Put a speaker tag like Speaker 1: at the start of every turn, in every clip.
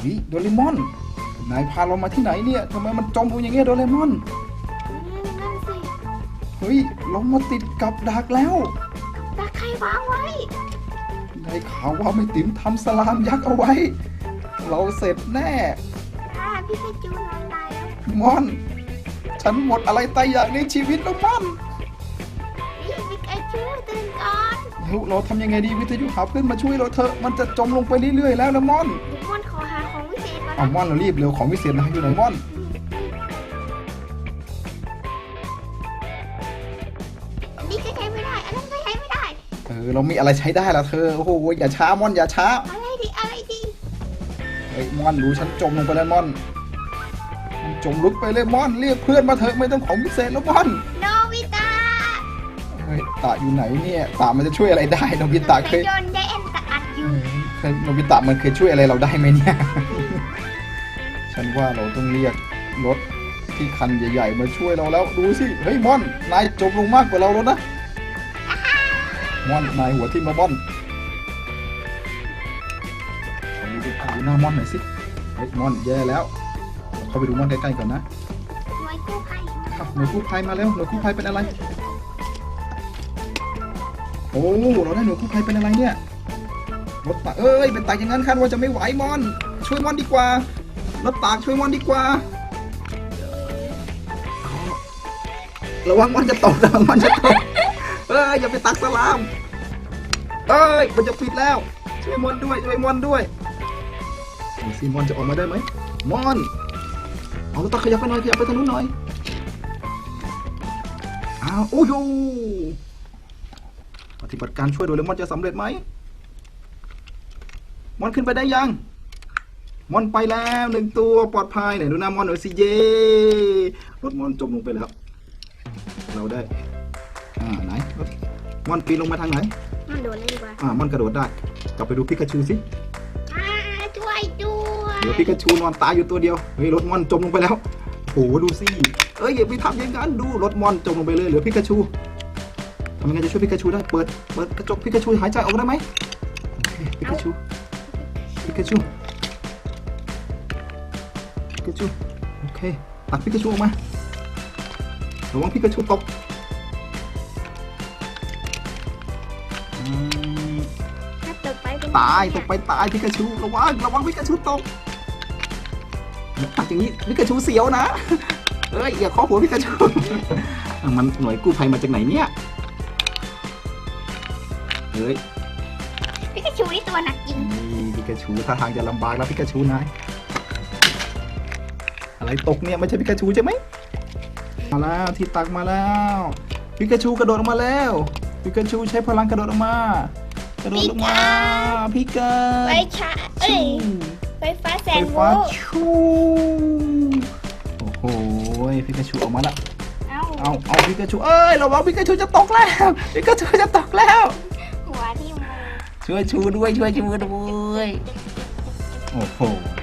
Speaker 1: เฮ้ยโดเรมอน นายพาเรามาที่ไหนเนี่ยทำไมมันจมอยู่อย่างเงี้ยโดเรมอน
Speaker 2: นั่นสิ
Speaker 1: เฮ้ยเรามาติดกับดักแล้ว
Speaker 2: ตาใครวางไว้
Speaker 1: ได้ข่าวว่าไม่ติ๋มทำสลามยักษ์เอาไว้ เราเสร็จแน่
Speaker 2: อ่าพี่กาจูนอนตายแล้ว
Speaker 1: มอน ฉันหมดอะไรตายอย่างในชีวิตแล้วมอน
Speaker 2: พี่กาจูตื่นก่อน
Speaker 1: แล้วเราทำยังไงดีวิทยุหาเพื่อนมาช่วยเราเถอะมันจะจมลงไปเรื่อยๆแล้วนะมอน
Speaker 2: มอน เศษก่อน
Speaker 1: เอา
Speaker 2: นะ
Speaker 1: มอนเรารีบเร็วของวิเศษนะอยู่ไหนมอน
Speaker 2: อันนี้ก็ใช้ไม่ได้ อันนั้นก็ใช้ไม่ได้
Speaker 1: เออเรามีอะไรใช้ได้ละเธอโอ้โหอย่าช้ามอนอย่าช้า
Speaker 2: อะไรดีอะไรดี
Speaker 1: เฮ้ยมอนดูฉันจมลงไปแล้วมอนมันจมลึกไปเลยมอนเรียกเพื่อนมาเถอะไม่ต้องของพิเศษแล้วมอน
Speaker 2: โนบิตะ
Speaker 1: เฮ้ยตาอยู่ไหนเนี่ยตามันจะช่วยอะไรได้โนบิตะเคย
Speaker 2: โดนไดแอนตะอัดอยู่
Speaker 1: เคยโนบิตะมันเคยช่วยอะไรเราได้ไหมเนี่ย ฉันว่าเราต้องเรียกรถที่คันใหญ่ ๆ มาช่วยเราแล้วดูสิเฮ้ยมอนนายจมลงมากกว่าเราแล้วนะมอนนายหัวทิ่มมามอนเอาดูดูหน้ามอนหน่อยสิเฮ้ยมอนแย่แล้วเข้าไปดูมอนใกล้ๆก่อนนะ
Speaker 2: หน่วยกู้ภัย
Speaker 1: อะหน่วยกู้ภัยมาแล้วหน่วยกู้ภัยเป็นอะไรโอ้เราได้หน่วยกู้ภัยเป็นอะไรเนี่ยรถตาเอ้ยเป็นตากอย่างนั้นคาดว่าจะไม่ไหวมอน ช่วยมอนดีกว่า รถตากช่วยมอนดีกว่า ระวังมอนจะตกระวังมอนจะตกเอ้ยอย่าไปตักสลามเอ้ยมันจะปิดแล้ว ช่วยมอนด้วยช่วยมอนด้วยดูสิมอนจะออกมาได้ไหมมอนเอารถตากขยับไปหน่อยขยับไปทางนู้นหน่อยอ้าวโอ้โหปฏิบัติการช่วยโดเรมอนจะสำเร็จไหมมอนขึ้นไปได้ยัง มอนไปแล้วหนึ่งตัวปลอดภัยไหนดูหน้ามอนหน่อยสิเย่รถมอนจมลงไปแล้ว เราได้ อ่าไหนรถมอนปีนลงมาทางไหน
Speaker 2: มันโดนเลยดีกว่า
Speaker 1: อ่ามอนกระโดดได้กลับไปดูพิกาชูสิ
Speaker 2: อ่าช่วยด้วย
Speaker 1: เดี๋ยวพิกาชูนอนตายอยู่ตัวเดียวเฮ้ยรถมอนจมลงไปแล้วโอ้โหดูสิเอ้ยอย่าไปทำอย่างนั้นดูรถมอนจมลงไปเลยเหลือพิกาชูทำยังไงจะช่วยพิกาชูได้เปิดเปิดกระจกพิกาชูหายใจออกได้ไหมโอเคพิกาชูพิกาชูพิ กาชูโอเคตักพิกาชูออกมาระวังพิกาชูตกอืม
Speaker 2: ถ้าตกไปเป็น
Speaker 1: ตายตกไปตายพิกาชูระวังระวังพิกาชูตกตักอย่างนี้พิกาชูเสียวนะเอ้ยอย่าเคาะหัวพิกาชูมันหน่วยกู้ภัยมาจากไหนเนี่ยเฮ้ย
Speaker 2: พิกาชูนี่ตัวหนักจริง
Speaker 1: นี่พิกาชูท่าทางจะลำบากแล้วพิกาชูนาย อะไรตกเนี่ยไม่ใช่พิกาชูใช่ไหมมาแล้วที่ตักมาแล้วพิกาชูกระโดดออกมาแล้วพิกาชูใช้พลังกระโดดออกมากระโดดลงมาพิกา
Speaker 2: ไฟชาเอ้ย
Speaker 1: ชู
Speaker 2: ไฟฟ้าแส
Speaker 1: ไฟ
Speaker 2: นโว
Speaker 1: ฟ้า
Speaker 2: ลต์
Speaker 1: ชูโอ้โหพิกาชูออกมาละ
Speaker 2: เอ้า
Speaker 1: เอาเอาพิกาชูเอ้ยระวังพิกาชูจะตกแล้วพิกาชูจะตกแล้ว
Speaker 2: หัวที่มือ
Speaker 1: ช่วยชูด้วยช่วยชูด้วยโอ้โห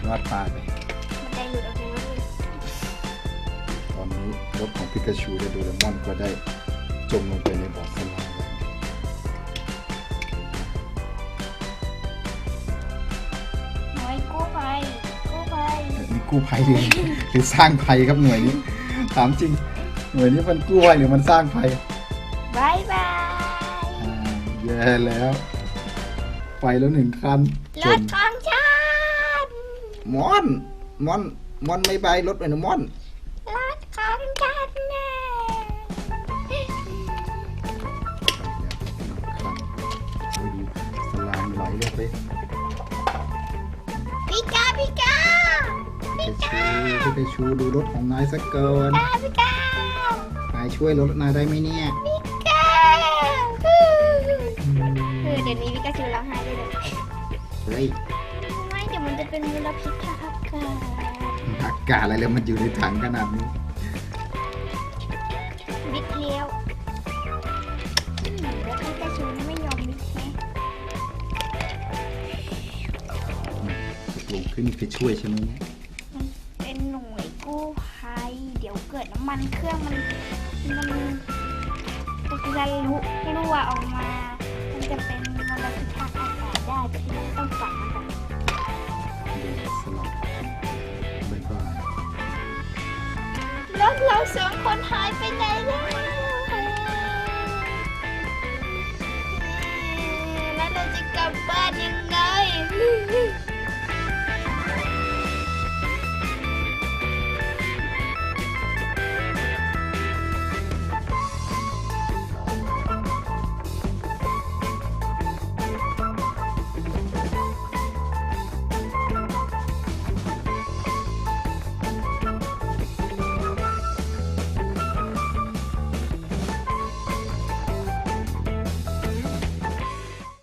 Speaker 1: รอดตายไป รถของพิกาชูและโดเรมอนก็ได้จมลงไปในบ่อสลามแล้ว
Speaker 2: หน่วยกู้ภัยกู้ภัย
Speaker 1: นี่กู้ภัยหรือหรือสร้างภัยครับหน่วยนี้ ถามจริง หน่วยนี้มันกู้ภัยหรือมันสร้างภัย
Speaker 2: บายบาย
Speaker 1: อ่าแย่แล้ว ไปแล้วหนึ่งคัน
Speaker 2: รถของฉัน
Speaker 1: มอน มอน มอนไม่ไปรถไปนะมอนาชูพิกาชูดูรถของนายสักเกิน
Speaker 2: กาพี่กานา
Speaker 1: ยช่วยรถนายได้ไหมเนี่ย
Speaker 2: พี่กาคือเดี๋ยวนี้พี่กาชูร้องไห้ด้วยเลย
Speaker 1: เฮ้ย
Speaker 2: ไม่เดี๋ยวมันจะเป็นมลพิษทางอากาศ
Speaker 1: อากาศอะไรแล้วมันอยู่ในถังขนาดนี้
Speaker 2: บิดเลี้ยวอืมแล้วพี่กาชูไม่ยอมบิดแฮะ
Speaker 1: ตกลงขึ้นไปช่วยใช่ไหมเนี่ย
Speaker 2: เดี๋ยวเกิดน้ำมันเครื่องมันมันจะรู้รั่วออกมา มันจะเป็นมลพิษทางอากาศได้ที่ต้องฝังมันร
Speaker 1: เรา
Speaker 2: สองคนหายไปไหนแล้วแล้วเราจะกลับบ้านยังไง